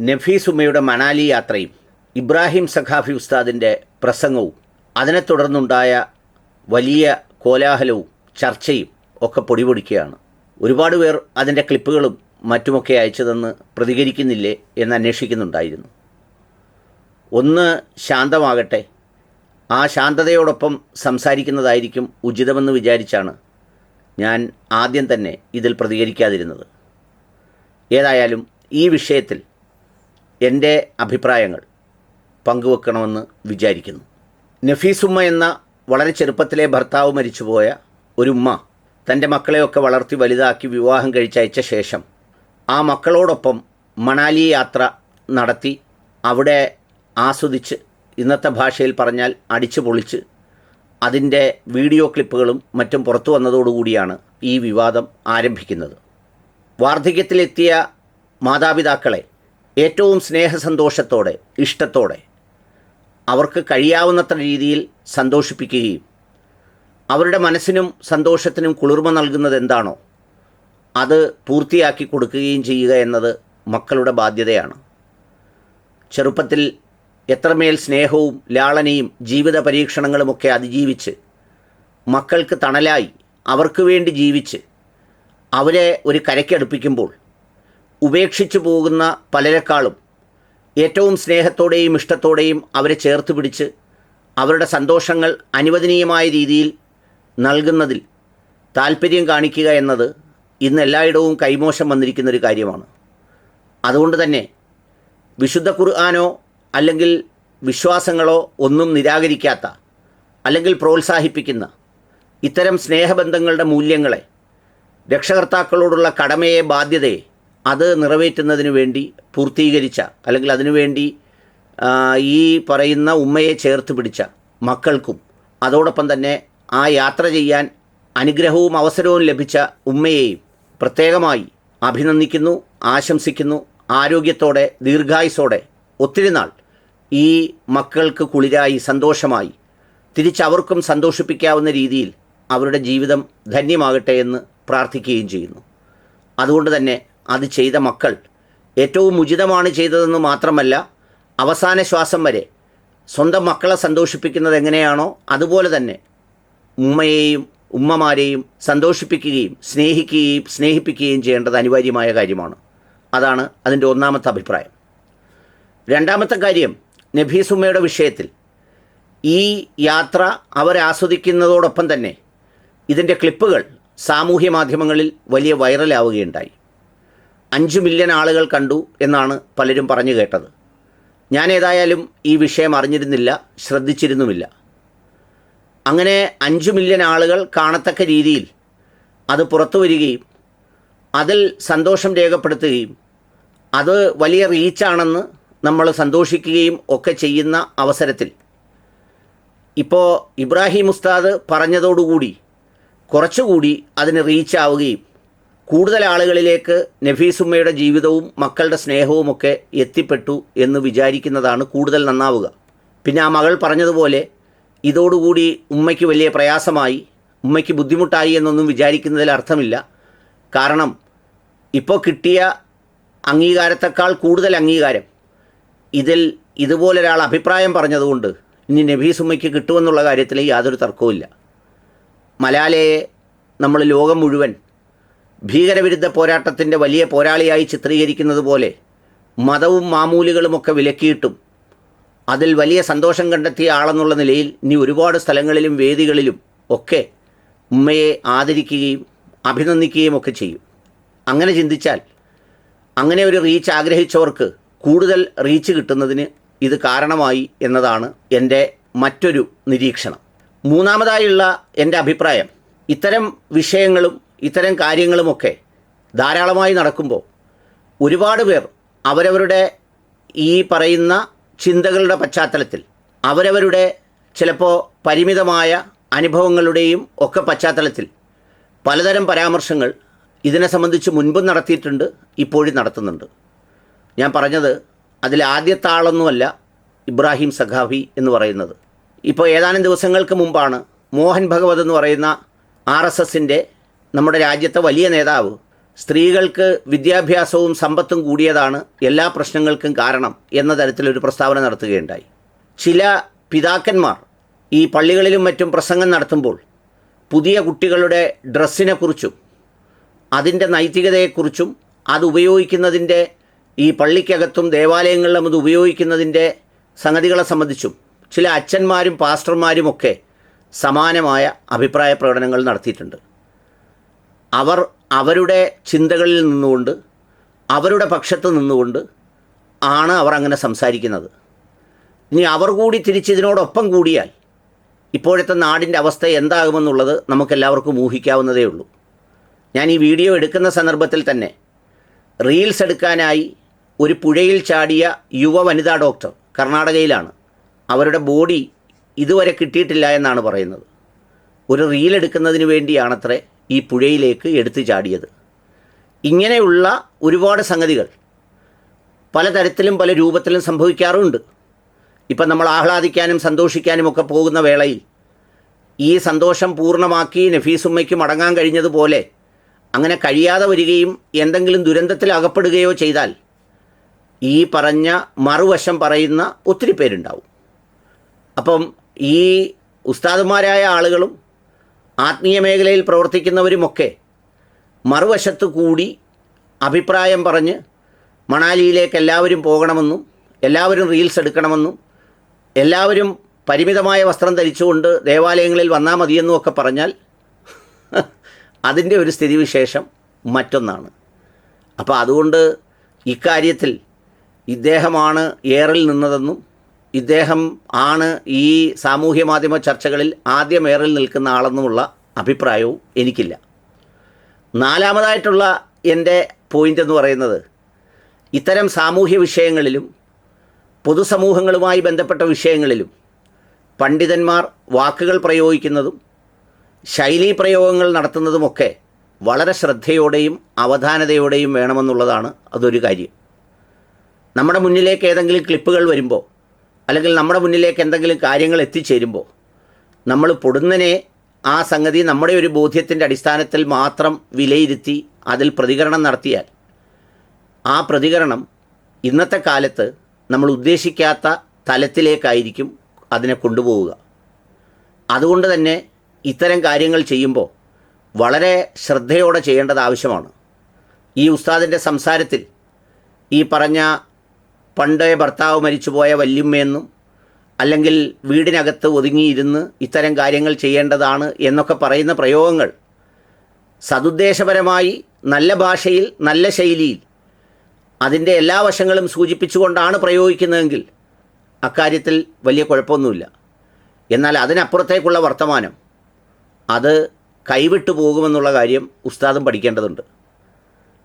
നഫീസ് ഉമ്മയുടെ മണാലി യാത്രയും ഇബ്രാഹിം സഖാഫി ഉസ്താദിന്റെ പ്രസംഗവും അതിനെ തുടർന്നുണ്ടായ വലിയ കോലാഹലവും ചർച്ചയും ഒക്കെ പൊടിപൊടിക്കുകയാണ്. ഒരുപാട് പേർ അതിന്റെ ക്ലിപ്പുകളും മറ്റുമൊക്കെ അയച്ചതെന്ന് പ്രതികരിക്കുന്നില്ലേ എന്ന് അന്വേഷിക്കുന്നുണ്ടായിരുന്നു. ഒന്ന് ശാന്തമാകട്ടെ. ആ ശാന്തതയോടൊപ്പം സംസാരിക്കുന്നതായിരിക്കും ഉചിതമെന്ന് വിചാരിച്ചാണ് ഞാൻ ആദ്യം തന്നെ ഇതിൽ പ്രതികരിക്കാതിരുന്നത്. ഏതായാലും ഈ വിഷയത്തിൽ എന്റെ അഭിപ്രായങ്ങൾ പങ്കുവെക്കണമെന്ന് വിചാരിക്കുന്നു. നഫീസുമ്മ എന്ന വളരെ ചെറുപ്പത്തിലെ ഭർത്താവ് മരിച്ചുപോയ ഒരു ഉമ്മ തന്റെ മക്കളെയൊക്കെ വളർത്തി വലുതാക്കി വിവാഹം കഴിച്ചയച്ച ശേഷം ആ മക്കളോടൊപ്പം മണാലി യാത്ര നടത്തി അവിടെ ആസ്വദിച്ച് ഇന്നത്തെ ഭാഷയിൽ പറഞ്ഞാൽ അടിച്ചു പൊളിച്ച് അതിന്റെ വീഡിയോ ക്ലിപ്പുകളും മറ്റും പുറത്തു വന്നതോടുകൂടിയാണ് ഈ വിവാദം ആരംഭിക്കുന്നത്. വാർദ്ധക്യത്തിലെത്തിയ മാതാപിതാക്കളെ ഏറ്റവും സ്നേഹസന്തോഷത്തോടെ ഇഷ്ടത്തോടെ അവർക്ക് കഴിയാവുന്നത്ര രീതിയിൽ സന്തോഷിപ്പിക്കുകയും അവരുടെ മനസ്സിനും സന്തോഷത്തിനും കുളിർമ നൽകുന്നത് എന്താണോ അത് പൂർത്തിയാക്കി കൊടുക്കുകയും ചെയ്യുക എന്നത് മക്കളുടെ ബാധ്യതയാണ്. ചെറുപ്പത്തിൽ എത്രമേൽ സ്നേഹവും ലാളനയും ജീവിത പരീക്ഷണങ്ങളുമൊക്കെ അതിജീവിച്ച് മക്കൾക്ക് തണലായി അവർക്ക് വേണ്ടി ജീവിച്ച് അവരെ ഒരു കരയ്ക്കടുപ്പിക്കുമ്പോൾ ഉപേക്ഷിച്ചു പോകുന്ന പലരെക്കാളും ഏറ്റവും സ്നേഹത്തോടെയും ഇഷ്ടത്തോടെയും അവരെ ചേർത്ത് പിടിച്ച് അവരുടെ സന്തോഷങ്ങൾ അനുവദനീയമായ രീതിയിൽ നൽകുന്നതിൽ താല്പര്യം കാണിക്കുക എന്നത് ഇന്ന് എല്ലായിടവും കൈമോശം വന്നിരിക്കുന്നൊരു കാര്യമാണ്. അതുകൊണ്ട് തന്നെ വിശുദ്ധ ഖുർആാനോ അല്ലെങ്കിൽ വിശ്വാസങ്ങളോ ഒന്നും നിരാകരിക്കാത്ത അല്ലെങ്കിൽ പ്രോത്സാഹിപ്പിക്കുന്ന ഇത്തരം സ്നേഹബന്ധങ്ങളുടെ മൂല്യങ്ങളെ രക്ഷകർത്താക്കളോടുള്ള കടമയെ ബാധ്യതയെ അത് നിറവേറ്റുന്നതിന് വേണ്ടി പൂർത്തീകരിച്ച അല്ലെങ്കിൽ അതിനുവേണ്ടി ഈ പറയുന്ന ഉമ്മയെ ചേർത്ത് പിടിച്ച മക്കൾക്കും അതോടൊപ്പം തന്നെ ആ യാത്ര ചെയ്യാൻ അനുഗ്രഹവും അവസരവും ലഭിച്ച ഉമ്മയെയും പ്രത്യേകമായി അഭിനന്ദിക്കുന്നു ആശംസിക്കുന്നു. ആരോഗ്യത്തോടെ ദീർഘായുസോടെ ഒത്തിരി നാൾ ഈ മക്കൾക്ക് കുളിരായി സന്തോഷമായി തിരിച്ചവർക്കും സന്തോഷിപ്പിക്കാവുന്ന രീതിയിൽ അവരുടെ ജീവിതം ധന്യമാകട്ടെ എന്ന് പ്രാർത്ഥിക്കുകയും ചെയ്യുന്നു. അതുകൊണ്ട് തന്നെ അത് ചെയ്ത മക്കൾ. ഏറ്റവും ഉചിതമാണ് ചെയ്തതെന്ന് മാത്രമല്ല അവസാന ശ്വാസം വരെ സ്വന്തം മക്കളെ സന്തോഷിപ്പിക്കുന്നത് എങ്ങനെയാണോ അതുപോലെ തന്നെ ഉമ്മയെയും ഉമ്മമാരെയും സന്തോഷിപ്പിക്കുകയും സ്നേഹിക്കുകയും സ്നേഹിപ്പിക്കുകയും ചെയ്യേണ്ടത് അനിവാര്യമായ കാര്യമാണ്. അതാണ് അതിന്റെ ഒന്നാമത്തെ അഭിപ്രായം. രണ്ടാമത്തെ കാര്യം നഫീസുമ്മയുടെ വിഷയത്തിൽ ഈ യാത്ര അവരാസ്വദിക്കുന്നതോടൊപ്പം തന്നെ ഇതിന്റെ ക്ലിപ്പുകൾ സാമൂഹ്യ മാധ്യമങ്ങളിൽ വലിയ വൈറലാവുകയുണ്ടായി. അഞ്ച് മില്യൺ ആളുകൾ കണ്ടു എന്നാണ് പലരും പറഞ്ഞു കേട്ടത്. ഞാൻ ഏതായാലും ഈ വിഷയം അറിഞ്ഞിരുന്നില്ല ശ്രദ്ധിച്ചിരുന്നുമില്ല. അങ്ങനെ അഞ്ച് മില്യൺ ആളുകൾ കാണത്തക്ക രീതിയിൽ അത് പുറത്തു വരികയും അതിൽ സന്തോഷം രേഖപ്പെടുത്തുകയും അത് വലിയ റീച്ചാണെന്ന് നമ്മൾ സന്തോഷിക്കുകയും ഒക്കെ ചെയ്യുന്ന അവസരത്തിൽ. ഇപ്പോൾ ഇബ്രാഹിം ഉസ്താദ് പറഞ്ഞതോടുകൂടി കുറച്ചുകൂടി അതിന് റീച്ചാവുകയും കൂടുതൽ ആളുകളിലേക്ക് നഫീസുമ്മയുടെ ജീവിതവും മക്കളുടെ സ്നേഹവുമൊക്കെ എത്തിപ്പെട്ടു എന്ന് വിചാരിക്കുന്നതാണ് കൂടുതൽ നന്നാവുക. പിന്നെ ആ മകൾ പറഞ്ഞതുപോലെ ഇതോടുകൂടി ഉമ്മയ്ക്ക് വലിയ പ്രയാസമായി. ഉമ്മയ്ക്ക് ബുദ്ധിമുട്ടായി എന്നൊന്നും വിചാരിക്കുന്നതിൽ അർത്ഥമില്ല. കാരണം ഇപ്പോൾ കിട്ടിയ അംഗീകാരത്തെക്കാൾ കൂടുതൽ അംഗീകാരം. ഇതിൽ ഇതുപോലൊരാൾ അഭിപ്രായം പറഞ്ഞതുകൊണ്ട് ഇനി നബീസ് ഉമ്മയ്ക്ക് കിട്ടുമെന്നുള്ള കാര്യത്തിൽ യാതൊരു തർക്കവുമില്ല. മലാലയെ നമ്മൾ ലോകം മുഴുവൻ ഭീകരവിരുദ്ധ പോരാട്ടത്തിന്റെ വലിയ പോരാളിയായി ചിത്രീകരിക്കുന്നത് പോലെ മതവും മാമൂലുകളുമൊക്കെ വിലക്കിയിട്ടും അതിൽ വലിയ സന്തോഷം കണ്ടെത്തിയ ആളെന്നുള്ള നിലയിൽ ഇനി ഒരുപാട് സ്ഥലങ്ങളിലും വേദികളിലും ഒക്കെ ഉമ്മയെ ആദരിക്കുകയും അഭിനന്ദിക്കുകയും ഒക്കെ ചെയ്യും. അങ്ങനെ ചിന്തിച്ചാൽ അങ്ങനെ ഒരു റീച്ച് ആഗ്രഹിച്ചവർക്ക് കൂടുതൽ റീച്ച് കിട്ടുന്നതിന് ഇത് കാരണമായി എന്നതാണ് എന്റെ മറ്റൊരു നിരീക്ഷണം. മൂന്നാമതായുള്ള എന്റെ അഭിപ്രായം ഇത്തരം വിഷയങ്ങളും ഇത്തരം കാര്യങ്ങളുമൊക്കെ ധാരാളമായി നടക്കുമ്പോൾ ഒരുപാട് പേർ അവരവരുടെ ഈ പറയുന്ന ചിന്തകളുടെ പശ്ചാത്തലത്തിൽ അവരവരുടെ ചിലപ്പോൾ പരിമിതമായ അനുഭവങ്ങളുടെയും ഒക്കെ പശ്ചാത്തലത്തിൽ പലതരം പരാമർശങ്ങൾ ഇതിനെ സംബന്ധിച്ച് മുൻപും നടത്തിയിട്ടുണ്ട് ഇപ്പോഴും നടത്തുന്നുണ്ട്. ഞാൻ പറഞ്ഞത് അതിൽ ഇബ്രാഹിം സഖാഫി എന്ന് പറയുന്നത്. ഇപ്പോൾ ഏതാനും ദിവസങ്ങൾക്ക് മുമ്പാണ് മോഹൻ ഭഗവത് എന്ന് പറയുന്ന ആർ എസ് എസിന്റെ നമ്മുടെ രാജ്യത്തെ വലിയ നേതാവ്. സ്ത്രീകൾക്ക് വിദ്യാഭ്യാസവും സമ്പത്തും കൂടിയതാണ് എല്ലാ പ്രശ്നങ്ങൾക്കും കാരണം എന്ന തരത്തിലൊരു പ്രസ്താവന നടത്തുകയുണ്ടായി. ചില പിതാക്കന്മാർ ഈ പള്ളികളിലും മറ്റും പ്രസംഗം നടത്തുമ്പോൾ പുതിയ കുട്ടികളുടെ ഡ്രസ്സിനെക്കുറിച്ചും അതിന്റെ നൈതികതയെക്കുറിച്ചും അത് ഉപയോഗിക്കുന്നതിന്റെ ഈ പള്ളിക്കകത്തും ദേവാലയങ്ങളിലും അത് ഉപയോഗിക്കുന്നതിന്റെ സംഗതികളെ സംബന്ധിച്ചും ചില അച്ഛന്മാരും പാസ്റ്റർമാരുമൊക്കെ സമാനമായ അഭിപ്രായ പ്രകടനങ്ങൾ നടത്തിയിട്ടുണ്ട്. അവർ അവരുടെ ചിന്തകളിൽ നിന്നുകൊണ്ട് അവരുടെ പക്ഷത്ത് നിന്നുകൊണ്ട് ആണ് അവർ അങ്ങനെ സംസാരിക്കുന്നത്. ഇനി അവർ കൂടി തിരിച്ചിതിനോടൊപ്പം കൂടിയാൽ ഇപ്പോഴത്തെ നാടിന്റെ അവസ്ഥ എന്താകുമെന്നുള്ളത് നമുക്കെല്ലാവർക്കും ഊഹിക്കാവുന്നതേ ഉള്ളൂ. ഞാൻ ഈ വീഡിയോ എടുക്കുന്ന സന്ദർഭത്തിൽ തന്നെ റീൽസ് എടുക്കാനായി ഒരു പുഴയിൽ ചാടിയ യുവ വനിതാ ഡോക്ടർ കർണാടകയിലാണ്. അവരുടെ ബോഡി ഇതുവരെ കിട്ടിയിട്ടില്ല എന്നാണ് പറയുന്നത്. ഒരു റീൽ എടുക്കുന്നതിന് വേണ്ടിയാണത്രേ ഈ പുഴയിലേക്ക് എടുത്തു ചാടിയത്. ഇങ്ങനെയുള്ള ഒരുപാട് സംഗതികൾ പലതരത്തിലും പല രൂപത്തിലും സംഭവിക്കാറുമുണ്ട് ഇപ്പം നമ്മൾ ആഹ്ലാദിക്കാനും സന്തോഷിക്കാനും ഒക്കെ പോകുന്ന വേളയിൽ ഈ സന്തോഷം പൂർണമാക്കി നഫീസുമ്മയ്ക്ക് മടങ്ങാൻ കഴിഞ്ഞതുപോലെ അങ്ങനെ കഴിയാതെ വരികയും എന്തെങ്കിലും ദുരന്തത്തിൽ അകപ്പെടുകയോ ചെയ്താൽ ഈ പറഞ്ഞ മറുവശം പറയുന്ന ഒത്തിരി പേരുണ്ടാവും. അപ്പം ഈ ഉസ്താദുമാരായ ആളുകളും ആത്മീയ മേഖലയിൽ പ്രവർത്തിക്കുന്നവരുമൊക്കെ മറുവശത്തു കൂടി അഭിപ്രായം പറഞ്ഞ് മണാലിയിലേക്ക് എല്ലാവരും പോകണമെന്നും എല്ലാവരും റീൽസ് എടുക്കണമെന്നും എല്ലാവരും പരിമിതമായ വസ്ത്രം ധരിച്ചുകൊണ്ട് ദേവാലയങ്ങളിൽ വന്നാൽ മതിയെന്നും ഒക്കെ പറഞ്ഞാൽ അതിന്റെ ഒരു സ്ഥിതിവിശേഷം മറ്റൊന്നാണ്. അപ്പോൾ അതുകൊണ്ട് ഇക്കാര്യത്തിൽ ഇദ്ദേഹമാണ് ഏറിൽ നിന്നതെന്നും ഇദ്ദേഹം ആണ് ഈ സാമൂഹ്യ മാധ്യമ ചർച്ചകളിൽ ആദ്യം ഏറിൽ നിൽക്കുന്ന ആളെന്നുമുള്ള അഭിപ്രായവും എനിക്കില്ല. നാലാമതായിട്ടുള്ള എന്റെ പോയിന്റ് എന്ന് പറയുന്നത് ഇത്തരം സാമൂഹ്യ വിഷയങ്ങളിലും പൊതുസമൂഹങ്ങളുമായി ബന്ധപ്പെട്ട വിഷയങ്ങളിലും പണ്ഡിതന്മാർ വാക്കുകൾ പ്രയോഗിക്കുന്നതും ശൈലീ പ്രയോഗങ്ങൾ നടത്തുന്നതുമൊക്കെ വളരെ ശ്രദ്ധയോടെയും അവധാനതയോടെയും വേണമെന്നുള്ളതാണ് അതൊരു കാര്യം. നമ്മുടെ മുന്നിലേക്ക് ഏതെങ്കിലും ക്ലിപ്പുകൾ വരുമ്പോൾ അല്ലെങ്കിൽ നമ്മുടെ മുന്നിലേക്ക് എന്തെങ്കിലും കാര്യങ്ങൾ എത്തിച്ചേരുമ്പോൾ നമ്മൾ പൊടുന്നനെ ആ സംഗതി നമ്മുടെ ഒരു ബോധ്യത്തിന്റെ അടിസ്ഥാനത്തിൽ മാത്രം വിലയിരുത്തി അതിൽ പ്രതികരണം നടത്തിയാൽ ആ പ്രതികരണം ഇന്നത്തെ കാലത്ത് നമ്മൾ ഉദ്ദേശിക്കാത്ത തലത്തിലേക്കായിരിക്കും അതിനെ കൊണ്ടുപോവുക. അതുകൊണ്ട് തന്നെ ഇത്തരം കാര്യങ്ങൾ ചെയ്യുമ്പോൾ വളരെ ശ്രദ്ധയോടെ ചെയ്യേണ്ടത് ആവശ്യമാണ്. ഈ ഉസ്താദിന്റെ സംസാരത്തിൽ ഈ പറഞ്ഞ പണ്ട് ഭർത്താവ് മരിച്ചുപോയ വല്യമ്മയെന്നും അല്ലെങ്കിൽ വീടിനകത്ത് ഒതുങ്ങിയിരുന്ന് ഇത്തരം കാര്യങ്ങൾ ചെയ്യേണ്ടതാണ് എന്നൊക്കെ പറയുന്ന പ്രയോഗങ്ങൾ സതുദ്ദേശപരമായി നല്ല ഭാഷയിൽ നല്ല ശൈലിയിൽ അതിന്റെ എല്ലാ വശങ്ങളും സൂചിപ്പിച്ചുകൊണ്ടാണ് പ്രയോഗിക്കുന്നതെങ്കിൽ അക്കാര്യത്തിൽ വലിയ കുഴപ്പമൊന്നുമില്ല. എന്നാൽ അതിനപ്പുറത്തേക്കുള്ള വർത്തമാനം അത് കൈവിട്ടു പോകുമെന്നുള്ള കാര്യം ഉസ്താദും പഠിക്കേണ്ടതുണ്ട്.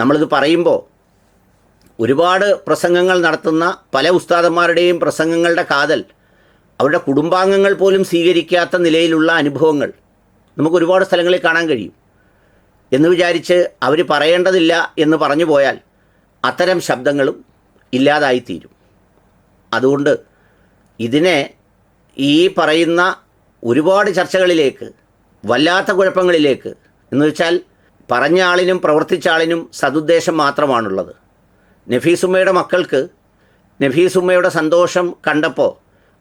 നമ്മളിത് പറയുമ്പോൾ ഒരുപാട് പ്രസംഗങ്ങൾ നടത്തുന്ന പല ഉസ്താദന്മാരുടെയും പ്രസംഗങ്ങളുടെ കാതൽ അവരുടെ കുടുംബാംഗങ്ങൾ പോലും സ്വീകരിക്കാത്ത നിലയിലുള്ള അനുഭവങ്ങൾ നമുക്ക് ഒരുപാട് സ്ഥലങ്ങളിൽ കാണാൻ കഴിയും. എന്ന് വിചാരിച്ച് അവർ പറയേണ്ടതില്ല എന്ന് പറഞ്ഞു പോയാൽ അത്തരം ശബ്ദങ്ങളും ഇല്ലാതായിത്തീരും. അതുകൊണ്ട് ഇതിനെ ഈ പറയുന്ന ഒരുപാട് ചർച്ചകളിലേക്ക് വല്ലാത്ത കുഴപ്പങ്ങളിലേക്ക് എന്ന് വെച്ചാൽ പറഞ്ഞ ആളിനും പ്രവർത്തിച്ച ആളിനും സതുദ്ദേശം മാത്രമാണുള്ളത്. നഫീസുമ്മയുടെ മക്കൾക്ക് നഫീസുമ്മയുടെ സന്തോഷം കണ്ടപ്പോൾ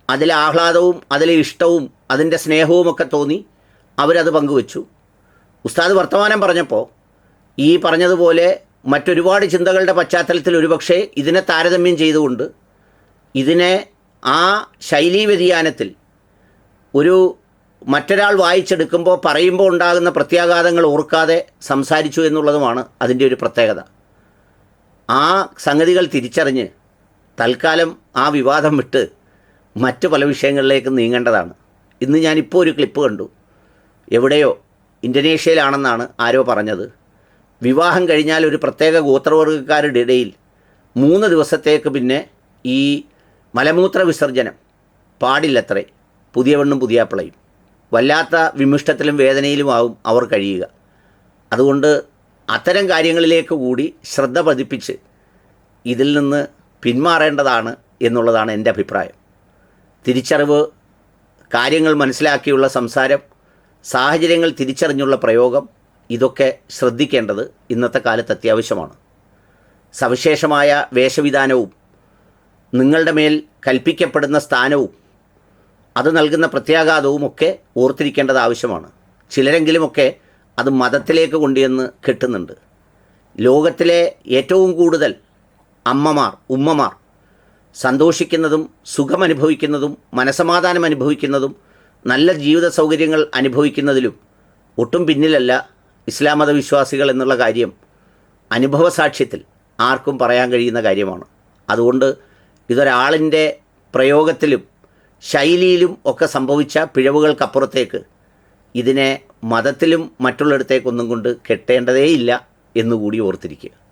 അതിലെ ആഹ്ലാദവും അതിലെ ഇഷ്ടവും അതിന്റെ സ്നേഹവുമൊക്കെ തോന്നി അവരത് പങ്കുവച്ചു. ഉസ്താദ് വർത്തമാനം പറഞ്ഞപ്പോൾ ഈ പറഞ്ഞതുപോലെ മറ്റൊരുപാട് ചിന്തകളുടെ പശ്ചാത്തലത്തിൽ ഒരുപക്ഷെ ഇതിനെ താരതമ്യം ചെയ്തുകൊണ്ട് ഇതിനെ ആ ശൈലീ വ്യതിയാനത്തിൽ ഒരു മറ്റൊരാൾ വായിച്ചെടുക്കുമ്പോൾ പറയുമ്പോൾ ഉണ്ടാകുന്ന പ്രത്യാഘാതങ്ങൾ ഓർക്കാതെ സംസാരിച്ചു എന്നുള്ളതുമാണ് അതിന്റെ ഒരു പ്രത്യേകത. ആ സംഗതികൾ തിരിച്ചറിഞ്ഞ് തൽക്കാലം ആ വിവാദം വിട്ട് മറ്റു പല വിഷയങ്ങളിലേക്ക് നീങ്ങേണ്ടതാണ്. ഇന്ന് ഞാനിപ്പോൾ ഒരു ക്ലിപ്പ് കണ്ടു. എവിടെയോ ഇന്തോനേഷ്യയിലാണെന്നാണ് ആരോ പറഞ്ഞത്. വിവാഹം കഴിഞ്ഞാൽ ഒരു പ്രത്യേക ഗോത്രവർഗക്കാരുടെ ഇടയിൽ മൂന്ന് ദിവസത്തേക്ക് പിന്നെ ഈ മലമൂത്ര വിസർജനം പാടില്ലത്രേ. പുതിയ പെണ്ണും പുതിയാപ്പിളയും വല്ലാത്ത വിമിഷ്ടത്തിലും വേദനയിലുമാവും അവർ കഴിയുക. അതുകൊണ്ട് അത്തരം കാര്യങ്ങളിലേക്ക് കൂടി ശ്രദ്ധ പതിപ്പിച്ച് ഇതിൽ നിന്ന് പിന്മാറേണ്ടതാണ് എന്നുള്ളതാണ് എന്റെ അഭിപ്രായം. തിരിച്ചറിവ് കാര്യങ്ങൾ മനസ്സിലാക്കിയുള്ള സംസാരം സാഹചര്യങ്ങൾ തിരിച്ചറിഞ്ഞുള്ള പ്രയോഗം ഇതൊക്കെ ശ്രദ്ധിക്കേണ്ടത് ഇന്നത്തെ കാലത്ത് അത്യാവശ്യമാണ്. സവിശേഷമായ വേഷവിധാനവും നിങ്ങളുടെ മേൽ കൽപ്പിക്കപ്പെടുന്ന സ്ഥാനവും അത് നൽകുന്ന പ്രത്യാഘാതവും ഒക്കെ ഓർത്തിരിക്കേണ്ടത് ആവശ്യമാണ്. ചിലരെങ്കിലുമൊക്കെ അത് മതത്തിലേക്ക് കൊണ്ടുവന്ന് കെട്ടുന്നുണ്ട്. ലോകത്തിലെ ഏറ്റവും കൂടുതൽ അമ്മമാർ ഉമ്മമാർ സന്തോഷിക്കുന്നതും സുഖമനുഭവിക്കുന്നതും മനസമാധാനം അനുഭവിക്കുന്നതും നല്ല ജീവിത സൗകര്യങ്ങൾ അനുഭവിക്കുന്നതിലും ഒട്ടും പിന്നിലല്ല ഇസ്ലാം മതവിശ്വാസികൾ എന്നുള്ള കാര്യം അനുഭവ സാക്ഷ്യത്തിൽ ആർക്കും പറയാൻ കഴിയുന്ന കാര്യമാണ്. അതുകൊണ്ട് ഇതൊരാളിന്റെ പ്രയോഗത്തിലും ശൈലിയിലും ഒക്കെ സംഭവിച്ച പിഴവുകൾക്കപ്പുറത്തേക്ക് ഇതിനെ മതത്തിലും മറ്റുള്ളിടത്തേക്കൊന്നും കൊണ്ട് കെട്ടേണ്ടതേയില്ല എന്നുകൂടി ഓർത്തിരിക്കുക.